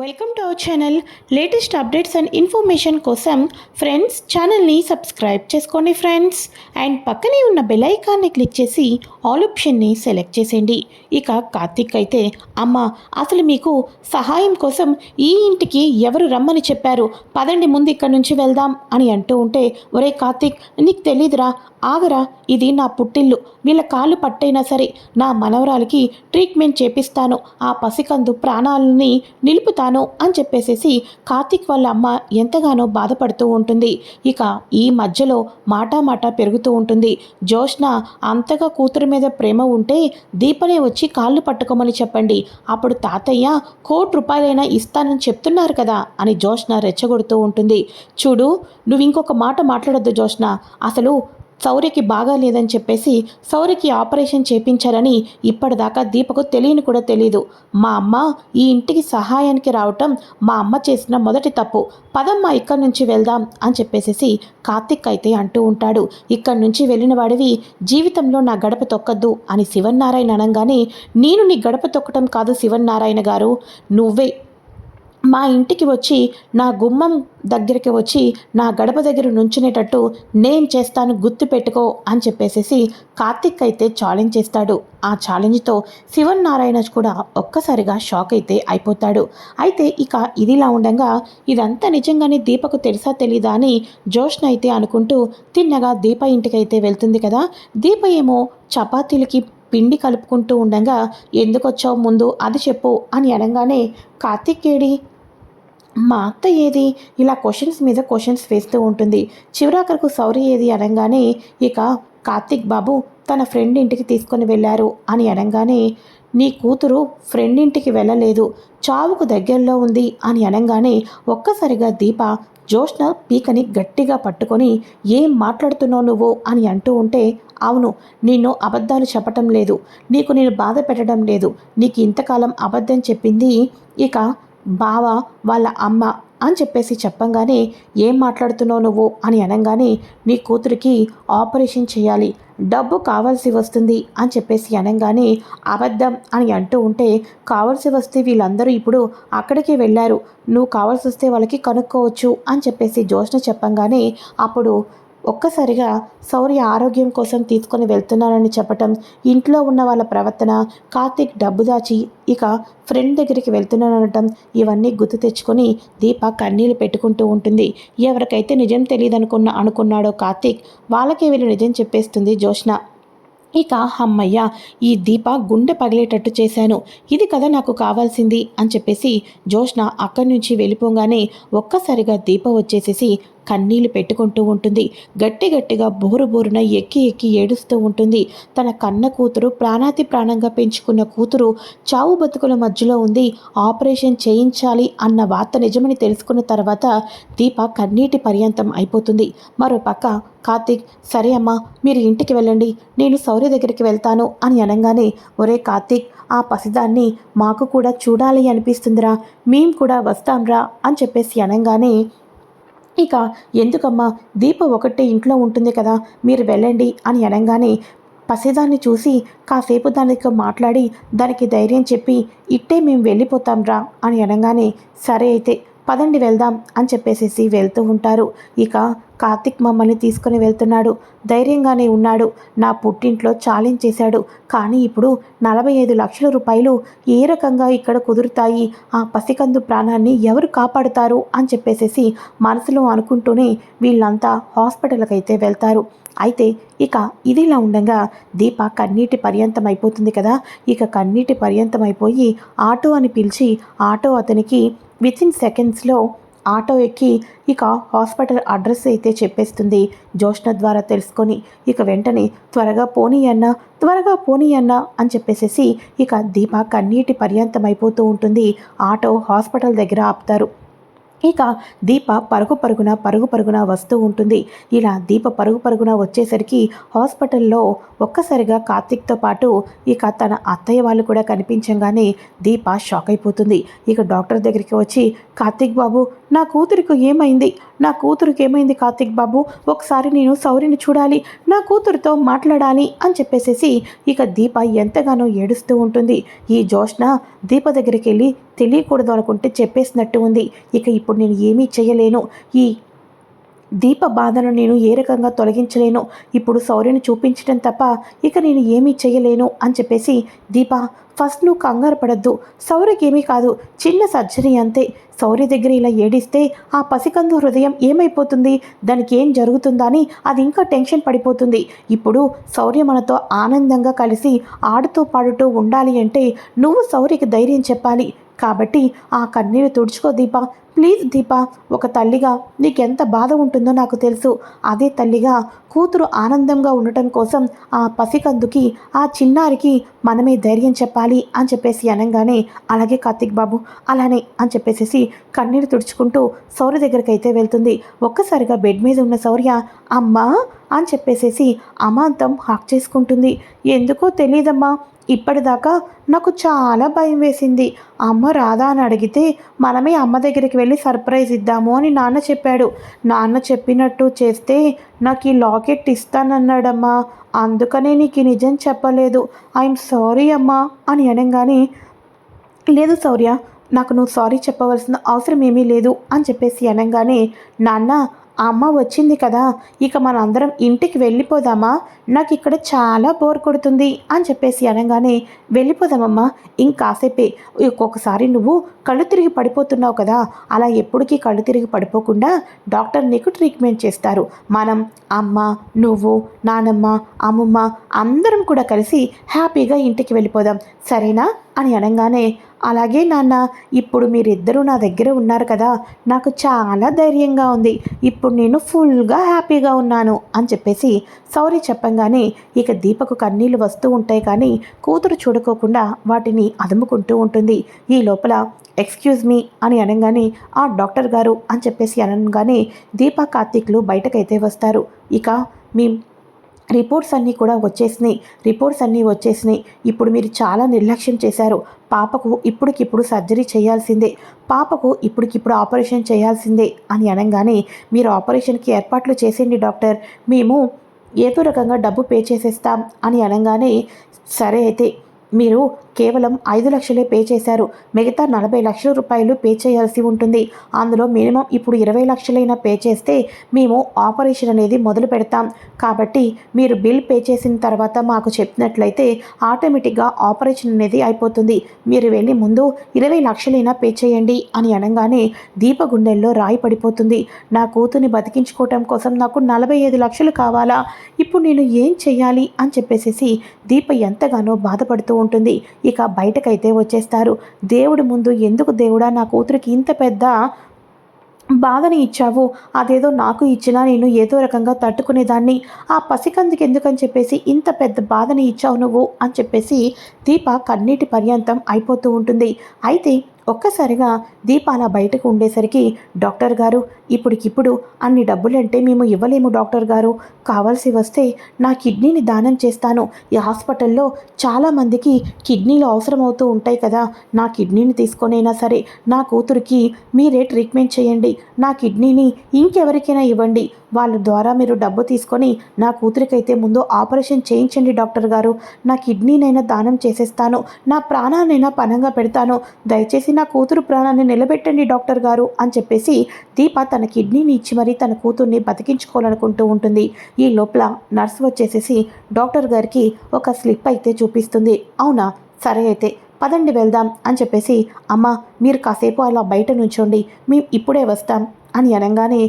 Welcome to our channel latest updates and information కోసం friends ఛానల్ని subscribe చేసుకోండి friends and పక్కనే ఉన్న బెల్ ఐకాన్ని క్లిక్ చేసి ఆల్ ఆప్షన్ని సెలెక్ట్ చేసేయండి. ఇక కార్తిక్ అయితే అమ్మ అసలు మీకు సహాయం కోసం ఈ ఇంటికి ఎవరు రమ్మని చెప్పారు? పదండి ముందు ఇక్కడ నుంచి వెళ్దాం అని అంటూ ఉంటే ఒరే కార్తిక్ నీకు తెలీదురా. ఆగరా ఇది నా పుట్టిల్లు. వీళ్ళ కాళ్ళు పట్టైనా సరే నా మనవరాలకి ట్రీట్మెంట్ చేపిస్తాను. ఆ పసికందు ప్రాణాలని నిలుపుతాను అని చెప్పేసేసి కార్తిక్ వాళ్ళ అమ్మ ఎంతగానో బాధపడుతూ ఉంటుంది. ఇక ఈ మధ్యలో మాటామాట పెరుగుతూ ఉంటుంది. జోష్న అంతగా కూతురు మీద ప్రేమ ఉంటే దీపనే వచ్చి కాళ్ళు పట్టుకోమని చెప్పండి. అప్పుడు తాతయ్య కోటి రూపాయలైనా ఇస్తానని చెప్తున్నారు కదా అని జోష్న రెచ్చగొడుతూ ఉంటుంది. చూడు నువ్వు ఇంకొక మాట మాట్లాడొద్దు జోష్న అసలు సౌర్యకి బాగా లేదని చెప్పేసి సౌర్యకి ఆపరేషన్ చేపించారని ఇప్పటిదాకా దీపకు తెలియని కూడా తెలీదు. మా అమ్మ ఈ ఇంటికి సహాయానికి రావటం మా అమ్మ చేసిన మొదటి తప్పు. పదమ్మ ఇక్కడి నుంచి వెళ్దాం అని చెప్పేసేసి కార్తిక్ అయితే అంటూ ఉంటాడు. ఇక్కడి నుంచి వెళ్ళిన వాడివి జీవితంలో నా గడప తొక్కద్దు అని శివన్నారాయణ అనగానే నేను నీ గడప తొక్కటం కాదు శివన్నారాయణ గారు. నువ్వే మా ఇంటికి వచ్చి నా గుమ్మం దగ్గరికి వచ్చి నా గడప దగ్గర నుంచునేటట్టు నేను చేస్తాను గుర్తు పెట్టుకో అని చెప్పేసేసి కార్తిక్ అయితే ఛాలెంజ్ చేస్తాడు. ఆ ఛాలెంజ్తో శివన్ నారాయణ కూడా ఒక్కసారిగా షాక్ అయితే అయిపోతాడు. అయితే ఇక ఇదిలా ఉండగా ఇదంతా నిజంగానే దీపకు తెలుసా తెలీదా అని జోష్న అయితే అనుకుంటూ తిన్నగా దీప ఇంటికి అయితే వెళ్తుంది కదా దీప ఏమో చపాతీలకి పిండి కలుపుకుంటూ ఉండగా ఎందుకు వచ్చావు ముందు అది చెప్పు అని అనగానే కార్తిక్ ఏడి మా అత్త ఏది? ఇలా క్వశ్చన్స్ మీద క్వశ్చన్స్ వేస్తూ ఉంటుంది. చివరాఖరకు సౌరి ఏది అనగానే ఇక కార్తిక్ బాబు తన ఫ్రెండ్ ఇంటికి తీసుకొని వెళ్ళారు అని అనగానే నీ కూతురు ఫ్రెండ్ ఇంటికి వెళ్ళలేదు. చావుకు దగ్గరలో ఉంది అని అనగానే ఒక్కసారిగా దీప జోష్న పీకని గట్టిగా పట్టుకొని ఏం మాట్లాడుతున్నావు నువ్వు? అని అంటూ ఉంటే అవును నిన్ను అబద్ధాలు చెప్పటం లేదు. నీకు నేను బాధ పెట్టడం లేదు. నీకు ఇంతకాలం అబద్ధం చెప్పింది. ఇక బావ వాళ్ళ అమ్మ అని చెప్పేసి చెప్పంగానే ఏం మాట్లాడుతున్నావు నువ్వు? అని అనగానే నీ కూతురికి ఆపరేషన్ చేయాలి డబ్బు కావాల్సి వస్తుంది అని చెప్పేసి అనగానే అబద్ధం అని అంటూ ఉంటే కావాల్సి వస్తే వీళ్ళందరూ ఇప్పుడు అక్కడికి వెళ్ళారు. నువ్వు కావాల్సి వస్తే వాళ్ళకి కనుక్కోవచ్చు అని చెప్పేసి జోష్న చెప్పంగానే అప్పుడు ఒక్కసారిగా శౌర్య ఆరోగ్యం కోసం తీసుకొని వెళ్తున్నానని చెప్పటం ఇంట్లో ఉన్న వాళ్ళ ప్రవర్తన కార్తీక్ డబ్బు దాచి ఇక ఫ్రెండ్ దగ్గరికి వెళ్తున్నానటం ఇవన్నీ గుర్తు తెచ్చుకొని దీప కన్నీళ్ళు పెట్టుకుంటూ ఉంటుంది. ఎవరికైతే నిజం తెలియదనుకున్న అనుకున్నాడో కార్తీక్ వాళ్ళకే వీళ్ళు నిజం చెప్పేస్తుంది జోష్న ఇక అమ్మయ్య ఈ దీప గుండె పగిలేటట్టు చేశాను. ఇది కదా నాకు కావాల్సింది అని చెప్పేసి జోష్న అక్కడి నుంచి వెళ్ళిపోగానే ఒక్కసారిగా దీప వచ్చేసేసి కన్నీళ్ళు పెట్టుకుంటూ ఉంటుంది. గట్టి గట్టిగా బోరు బోరున ఎక్కి ఎక్కి ఏడుస్తూ ఉంటుంది. తన కన్న కూతురు ప్రాణాతి ప్రాణంగా పెంచుకున్న కూతురు చావు బతుకుల మధ్యలో ఉంది. ఆపరేషన్ చేయించాలి అన్న వార్త నిజమని తెలుసుకున్న తర్వాత దీప కన్నీటి పర్యంతం అయిపోతుంది. మరో పక్క కార్తీక్ సరే అమ్మా మీరు ఇంటికి వెళ్ళండి. నేను సౌర్య దగ్గరికి వెళ్తాను అని అనగానే ఒరే కార్తీక్ ఆ పసిదాన్ని మాకు కూడా చూడాలి అనిపిస్తుందిరా. మేము కూడా వస్తాంరా అని చెప్పేసి అనగానే ఇక ఎందుకమ్మా? దీప ఒకటే ఇంట్లో ఉంటుంది కదా మీరు వెళ్ళండి అని అనగానే పసిదాన్ని చూసి కాసేపు దానితో మాట్లాడి దానికి ధైర్యం చెప్పి ఇట్టే మేము వెళ్ళిపోతాం రా అని అనగానే సరే అయితే పదండి వెళ్దాం అని చెప్పేసేసి వెళ్తూ ఉంటారు. ఇక కార్తిక్ మమ్మల్ని తీసుకుని వెళ్తున్నాడు. ధైర్యంగానే ఉన్నాడు. నా పుట్టింట్లో ఛాలెంజ్ చేశాడు. కానీ ఇప్పుడు నలభై ఐదు లక్షల రూపాయలు ఏ రకంగా ఇక్కడ కుదురుతాయి? ఆ పసికందు ప్రాణాన్ని ఎవరు కాపాడుతారు? అని చెప్పేసేసి మనసులో అనుకుంటూనే వీళ్ళంతా హాస్పిటల్కి అయితే వెళ్తారు. అయితే ఇక ఇదిలా ఉండగా దీప కన్నీటి పర్యంతం అయిపోతుంది కదా. ఇక కన్నీటి పర్యంతం అయిపోయి ఆటో అని పిలిచి ఆటో అతనికి విత్ ఇన్ సెకండ్స్లో ఆటో ఎక్కి ఇక హాస్పిటల్ అడ్రస్ అయితే చెప్పేస్తుంది. జోష్ణ ద్వారా తెలుసుకొని ఇక వెంటనే త్వరగా పోనీ అన్న త్వరగా పోనీ అన్న అని చెప్పేసేసి ఇక దీప కన్నీటి పర్యంతమైపోతూ ఉంటుంది. ఆటో హాస్పిటల్ దగ్గర ఆపుతారు. ఇక దీప పరుగు పరుగున పరుగు పరుగున వస్తూ ఉంటుంది. ఇలా దీప పరుగు పరుగున వచ్చేసరికి హాస్పిటల్లో ఒక్కసారిగా కార్తిక్తో పాటు ఇక తన అత్తయ్య వాళ్ళు కూడా కనిపించంగానే దీప షాక్ అయిపోతుంది. ఇక డాక్టర్ దగ్గరికి వచ్చి కార్తిక్ బాబు నా కూతురికి ఏమైంది? నా కూతురికి ఏమైంది కార్తిక్ బాబు? ఒకసారి నేను సౌరిని చూడాలి నా కూతురుతో మాట్లాడాలి అని చెప్పేసేసి ఇక దీప ఎంతగానో ఏడుస్తూ ఉంటుంది. ఈ జోష్న దీప దగ్గరికి వెళ్ళి తెలియకూడదు అనుకుంటే చెప్పేసినట్టు ఉంది. ఇక ఇప్పుడు నేను ఏమీ చేయలేను. ఈ దీప బాధను నేను ఏ రకంగా తొలగించలేను. ఇప్పుడు శౌర్యని చూపించడం తప్ప ఇక నేను ఏమీ చేయలేను అని చెప్పేసి దీప ఫస్ట్ నువ్వు కంగారు పడద్దు. సౌర్యకి ఏమీ కాదు. చిన్న సర్జరీ అంతే. సౌర్య దగ్గర ఇలా ఏడిస్తే ఆ పసికందు హృదయం ఏమైపోతుంది? దానికి ఏం జరుగుతుందా అని అది ఇంకా టెన్షన్ పడిపోతుంది. ఇప్పుడు శౌర్య మనతో ఆనందంగా కలిసి ఆడుతూ పాడుతూ ఉండాలి అంటే నువ్వు శౌర్యకి ధైర్యం చెప్పాలి. కాబట్టి ఆ కన్నీరు తుడుచుకో దీప. ప్లీజ్ దీప ఒక తల్లిగా నీకెంత బాధ ఉంటుందో నాకు తెలుసు. అదే తల్లిగా కూతురు ఆనందంగా ఉండటం కోసం ఆ పసికందుకి ఆ చిన్నారికి మనమే ధైర్యం చెప్పాలి అని చెప్పేసి అనగానే అలాగే కార్తిక్ బాబు అలానే అని చెప్పేసేసి కన్నీరు తుడుచుకుంటూ సౌర్య దగ్గరికి అయితే వెళ్తుంది. ఒక్కసారిగా బెడ్ మీద ఉన్న శౌర్య అమ్మా అని చెప్పేసేసి అమాంతం హాక్ చేసుకుంటుంది. ఎందుకో తెలియదమ్మా ఇప్పటిదాకా నాకు చాలా భయం వేసింది. అమ్మ రాదా అని అడిగితే మనమే అమ్మ దగ్గరికి వెళ్ళి సర్ప్రైజ్ ఇద్దాము అని నాన్న చెప్పాడు. నాన్న చెప్పినట్టు చేస్తే నాకు ఈ లాకెట్ ఇస్తానన్నాడమ్మా. అందుకనే నీకు నిజం చెప్పలేదు. ఐఎమ్ సారీ అమ్మా అని అనగానే లేదు శౌర్య నాకు నువ్వు సారీ చెప్పవలసిన అవసరం ఏమీ లేదు అని చెప్పేసి అనగానే నాన్న అమ్మ వచ్చింది కదా ఇక మనందరం ఇంటికి వెళ్ళిపోదామా? నాకు ఇక్కడ చాలా బోర్ కొడుతుంది అని చెప్పేసి అనగానే వెళ్ళిపోదామమ్మా ఇంకాసేపే. ఒక్కొక్కసారి నువ్వు కళ్ళు తిరిగి పడిపోతున్నావు కదా అలా ఎప్పటికీ కళ్ళు తిరిగి పడిపోకుండా డాక్టర్ నీకు ట్రీట్మెంట్ చేస్తారు. మనం అమ్మ నువ్వు నానమ్మ అమ్మమ్మ అందరం కూడా కలిసి హ్యాపీగా ఇంటికి వెళ్ళిపోదాం. సరేనా? అని అనగానే అలాగే నాన్న ఇప్పుడు మీరిద్దరూ నా దగ్గర ఉన్నారు కదా నాకు చాలా ధైర్యంగా ఉంది. ఇప్పుడు నేను ఫుల్గా హ్యాపీగా ఉన్నాను అని చెప్పేసి సౌరి చెప్పంగానే ఇక దీపకు కన్నీళ్ళు వస్తూ ఉంటాయి కానీ కూతురు చూడుకోకుండా వాటిని అదుముకుంటూ ఉంటుంది. ఈ లోపల ఎక్స్క్యూజ్ మీ అని అనగానే ఆ డాక్టర్ గారు అని చెప్పేసి అనగానే దీప కార్తీక్లు బయటకైతే వస్తారు. ఇక మీ రిపోర్ట్స్ అన్నీ కూడా వచ్చేసినాయి. రిపోర్ట్స్ అన్నీ వచ్చేసినాయి. ఇప్పుడు మీరు చాలా నిర్లక్ష్యం చేశారు. పాపకు ఇప్పటికిప్పుడు సర్జరీ చేయాల్సిందే. పాపకు ఇప్పటికిప్పుడు ఆపరేషన్ చేయాల్సిందే అని అనగానే మీరు ఆపరేషన్కి ఏర్పాట్లు చేసేయండి డాక్టర్. మేము ఏదో రకంగా డబ్బు పే చేసేస్తాం అని అనగానే సరే అయితే మీరు కేవలం ఐదు లక్షలే పే చేశారు. మిగతా నలభై లక్షల రూపాయలు పే చేయాల్సి ఉంటుంది. అందులో మినిమం ఇప్పుడు ఇరవై లక్షలైనా పే చేస్తే మేము ఆపరేషన్ అనేది మొదలు పెడతాం. కాబట్టి మీరు బిల్ పే చేసిన తర్వాత మాకు చెప్పినట్లయితే ఆటోమేటిక్గా ఆపరేషన్ అనేది అయిపోతుంది. మీరు వెళ్ళి ముందు ఇరవై లక్షలైనా పే చేయండి అని అనగానే దీప గుండెల్లో రాయి పడిపోతుంది. నా కూతుర్ని బతికించుకోవటం కోసం నాకు నలభై ఐదు లక్షలు కావాలా? ఇప్పుడు నేను ఏం చెయ్యాలి అని చెప్పేసి దీప ఎంతగానో బాధపడుతూ ఉంటుంది. ఇక బయటకైతే వచ్చేస్తారు. దేవుడి ముందు ఎందుకు దేవుడా నా కూతురికి ఇంత పెద్ద బాధని ఇచ్చావు? అదేదో నాకు ఇచ్చినా నేను ఏదో రకంగా తట్టుకునేదాన్ని. ఆ పసికందుకు ఎందుకని చెప్పేసి ఇంత పెద్ద బాధని ఇచ్చావు నువ్వు? అని చెప్పేసి దీప కన్నీటి పర్యంతం అయిపోతూ ఉంటుంది. అయితే ఒక్కసారిగా దీప అలా బయటకు ఉండేసరికి డాక్టర్ గారు ఇప్పటికిప్పుడు అన్ని డబ్బులంటే మేము ఇవ్వలేము డాక్టర్ గారు. కావాల్సి వస్తే నా కిడ్నీని దానం చేస్తాను. ఈ హాస్పిటల్లో చాలామందికి కిడ్నీలు అవసరమవుతూ ఉంటాయి కదా. నా కిడ్నీని తీసుకొనైనా సరే నా కూతురికి మీరే ట్రీట్మెంట్ చేయండి. నా కిడ్నీని ఇంకెవరికైనా ఇవ్వండి. వాళ్ళ ద్వారా మీరు డబ్బు తీసుకొని నా కూతురికైతే ముందు ఆపరేషన్ చేయించండి డాక్టర్ గారు. నా కిడ్నీనైనా దానం చేసేస్తాను. నా ప్రాణాన్నైనా పనంగా పెడతాను. దయచేసి నా కూతురు ప్రాణాన్ని నిలబెట్టండి డాక్టర్ గారు అని చెప్పేసి దీప తన కిడ్నీని ఇచ్చి మరీ తన కూతుర్ని బతికించుకోవాలనుకుంటూ ఉంటుంది. ఈ లోపల నర్స్ వచ్చేసేసి డాక్టర్ గారికి ఒక స్లిప్ అయితే చూపిస్తుంది. అవునా? సరే అయితే పదండి వెళ్దాం అని చెప్పేసి అమ్మ మీరు కాసేపు అలా బయట నుంచోండి మేము ఇప్పుడే వస్తాం అని అనగానే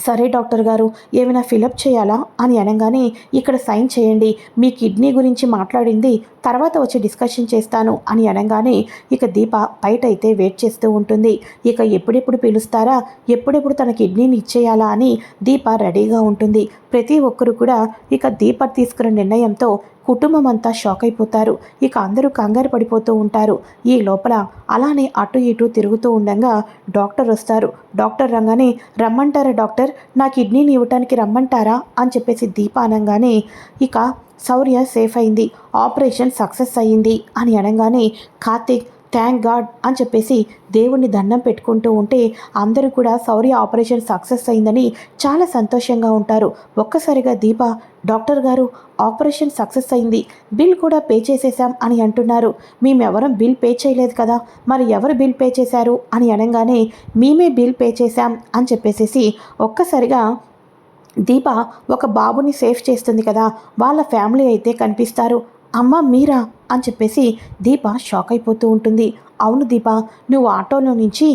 సరే డాక్టర్ గారు ఏమైనా ఫిలప్ చేయాలా? అని అనగానే ఇక్కడ సైన్ చేయండి మీ కిడ్నీ గురించి మాట్లాడింది తర్వాత వచ్చి డిస్కషన్ చేస్తాను అని అనగానే ఇక దీప బయట అయితే వెయిట్ చేస్తూ ఉంటుంది. ఇక ఎప్పుడెప్పుడు పిలుస్తారా? ఎప్పుడెప్పుడు తన కిడ్నీని ఇచ్చేయాలా? అని దీప రెడీగా ఉంటుంది. ప్రతి ఒక్కరు కూడా ఇక దీప తీసుకున్న నిర్ణయంతో కుటుంబం అంతా షాక్ అయిపోతారు. ఇక అందరూ కంగారు పడిపోతూ ఉంటారు. ఈ లోపల అలానే అటు ఇటు తిరుగుతూ ఉండగా డాక్టర్ వస్తారు. డాక్టర్ రంగానే రమ్మంటారా డాక్టర్? నా కిడ్నీని ఇవ్వటానికి రమ్మంటారా? అని చెప్పేసి దీప అనగానే ఇక శౌర్య సేఫ్ అయింది. ఆపరేషన్ సక్సెస్ అయ్యింది అని అనగానే కార్తీక్ థ్యాంక్ గాడ్ అని చెప్పేసి దేవుణ్ణి దండం పెట్టుకుంటూ ఉంటే అందరూ కూడా శౌర్య ఆపరేషన్ సక్సెస్ అయిందని చాలా సంతోషంగా ఉంటారు. ఒక్కసారిగా దీప డాక్టర్ గారు ఆపరేషన్ సక్సెస్ అయింది. బిల్ కూడా పే చేసేసాం అని అంటున్నారు. మేమెవరం బిల్ పే చేయలేదు కదా. మరి ఎవరు బిల్ పే చేశారు అని అనగానే మేమే బిల్ పే చేశాం అని చెప్పేసేసి ఒక్కసారిగా దీప ఒక బాబుని సేఫ్ చేస్తుంది కదా. వాళ్ళ ఫ్యామిలీ అయితే కనిపిస్తారు. అమ్మ మీరా? అని చెప్పేసి దీప షాక్ అయిపోతూ ఉంటుంది. అవును దీప నువ్వు ఆటోలో నుంచి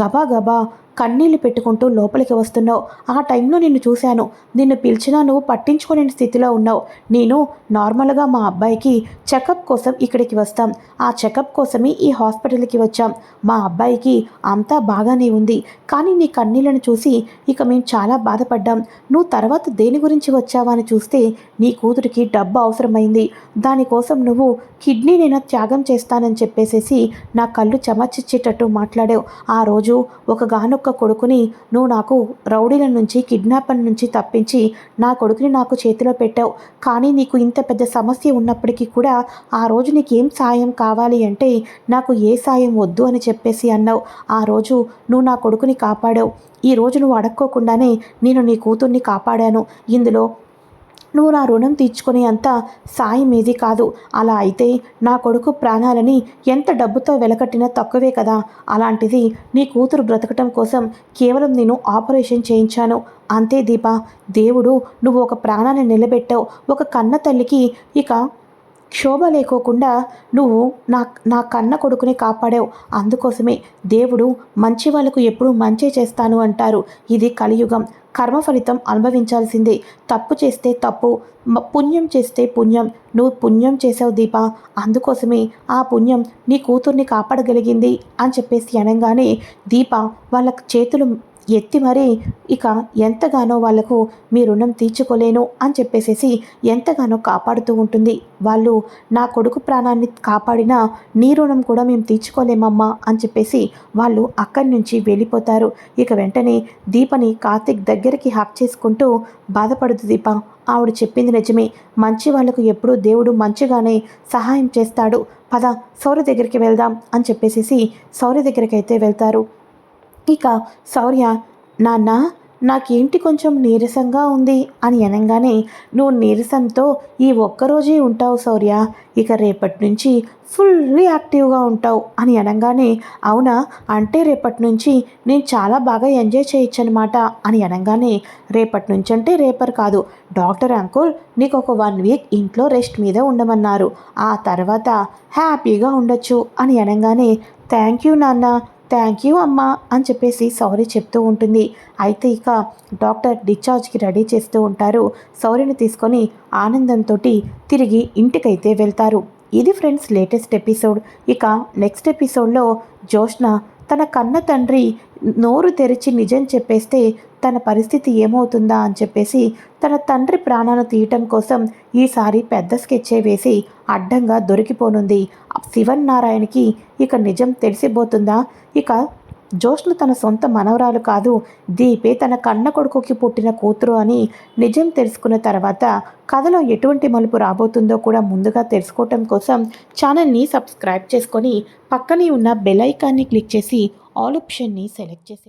గబా గబా కన్నీళ్ళు పెట్టుకుంటూ లోపలికి వస్తున్నావు. ఆ టైంలో నిన్ను చూశాను. నిన్ను పిలిచినా నువ్వు పట్టించుకునే స్థితిలో ఉన్నావు. నేను నార్మల్గా మా అబ్బాయికి చెకప్ కోసం ఇక్కడికి వస్తాం. ఆ చెకప్ కోసమే ఈ హాస్పిటల్కి వచ్చాం. మా అబ్బాయికి అంతా బాగానే ఉంది. కానీ నీ కన్నీళ్ళను చూసి ఇక మేము చాలా బాధపడ్డాం. నువ్వు తర్వాత దేని గురించి వచ్చావా అని చూస్తే నీ కూతురికి డబ్బు అవసరమైంది. దానికోసం నువ్వు కిడ్నీ నేను త్యాగం చేస్తానని చెప్పేసేసి నా కళ్ళు చెమర్చిచ్చేటట్టు మాట్లాడావు. ఆ రోజు ఒక గానొక్క కొడుకుని నువ్వు నాకు రౌడీల నుంచి కిడ్నాపర్ నుంచి తప్పించి నా కొడుకుని నాకు చేతిలో పెట్టావు. కానీ నీకు ఇంత పెద్ద సమస్య ఉన్నప్పటికీ కూడా ఆ రోజు నీకు ఏం సాయం కావాలి అంటే నాకు ఏ సాయం వద్దు అని చెప్పేసి అన్నావు. ఆ రోజు నువ్వు నా కొడుకుని కాపాడావు. ఈ రోజు నువ్వు అడక్కోకుండానే నేను నీ కూతుర్ని కాపాడాను. ఇందులో నువ్వు నా రుణం తీర్చుకునే అంత సాయం ఏది కాదు. అలా అయితే నా కొడుకు ప్రాణాలని ఎంత డబ్బుతో వెలకట్టినా తక్కువే కదా. అలాంటిది నీ కూతురు బ్రతకటం కోసం కేవలం నేను ఆపరేషన్ చేయించాను. అంతే దీప దేవుడు నువ్వు ఒక ప్రాణాన్ని నిలబెట్టావు. ఒక కన్న తల్లికి ఇక క్షోభ లేకోకుండా నువ్వు నా నా కన్న కొడుకుని కాపాడావు. అందుకోసమే దేవుడు మంచి వాళ్ళకు ఎప్పుడూ మంచే చేస్తాను అంటారు. ఇది కలియుగం. కర్మ ఫలితం అనుభవించాల్సిందే. తప్పు చేస్తే తప్పు పుణ్యం చేస్తే పుణ్యం. నువ్వు పుణ్యం చేసావు దీప. అందుకోసమే ఆ పుణ్యం నీ కూతుర్ని కాపాడగలిగింది అని చెప్పేసి అనగానే దీప వాళ్ళ చేతులు ఎత్తి మరీ ఇక ఎంతగానో వాళ్ళకు మీ రుణం తీర్చుకోలేను అని చెప్పేసేసి ఎంతగానో కాపాడుతూ ఉంటుంది. వాళ్ళు నా కొడుకు ప్రాణాన్ని కాపాడినా నీ రుణం కూడా మేము తీర్చుకోలేమమ్మా అని చెప్పేసి వాళ్ళు అక్కడి నుంచి వెళ్ళిపోతారు. ఇక వెంటనే దీపని కార్తిక్ దగ్గరికి హాక్ చేసుకుంటూ బాధపడదు దీప ఆవిడ చెప్పింది నిజమే. మంచి వాళ్ళకు ఎప్పుడూ దేవుడు మంచిగానే సహాయం చేస్తాడు. పద సౌర్య దగ్గరికి వెళ్దాం అని చెప్పేసేసి సౌర్య దగ్గరికి అయితే వెళ్తారు. ఇక శౌర్య నాన్న నాకేంటి కొంచెం నీరసంగా ఉంది అని అనగానే నువ్వు నీరసంతో ఈ ఒక్కరోజే ఉంటావు శౌర్య ఇక రేపటి నుంచి ఫుల్లీ యాక్టివ్గా ఉంటావు అని అనగానే అవునా? అంటే రేపటి నుంచి నేను చాలా బాగా ఎంజాయ్ చేయొచ్చు అనమాట అని అనగానే రేపటి నుంచి అంటే రేపర్ కాదు. డాక్టర్ అంకుల్ నీకు ఒక వన్ వీక్ ఇంట్లో రెస్ట్ మీద ఉండమన్నారు. ఆ తర్వాత హ్యాపీగా ఉండొచ్చు అని అనగానే థ్యాంక్ యూ నాన్న. థ్యాంక్ యూ అమ్మా అని చెప్పేసి సారీ చెప్తూ ఉంటుంది. అయితే ఇక డాక్టర్ డిశ్చార్జ్కి రెడీ చేస్తూ ఉంటారు. సౌరిని తీసుకొని ఆనందంతో తిరిగి ఇంటికైతే వెళ్తారు. ఇది ఫ్రెండ్స్ లేటెస్ట్ ఎపిసోడ్. ఇక నెక్స్ట్ ఎపిసోడ్లో జోష్న తన కన్న తండ్రి నోరు తెరిచి నిజం చెప్పేస్తే తన పరిస్థితి ఏమవుతుందా అని చెప్పేసి తన తండ్రి ప్రాణాలు తీయటం కోసం ఈసారి పెద్ద స్కెచ్చే వేసి అడ్డంగా దొరికిపోనుంది. శివన్ నారాయణకి ఇక నిజం తెలిసిపోతుందా? ఇక జోష్ను తన సొంత మనవరాలు కాదు దీపే తన కన్న కొడుకుకి పుట్టిన కూతురు అని నిజం తెలుసుకున్న తర్వాత కథలో ఎటువంటి మలుపు రాబోతుందో కూడా ముందుగా తెలుసుకోవటం కోసం ఛానల్ని సబ్స్క్రైబ్ చేసుకొని పక్కనే ఉన్న బెల్ ఐకాన్ని క్లిక్ చేసి ఆల్ ఆప్షన్ని సెలెక్ట్ చేసే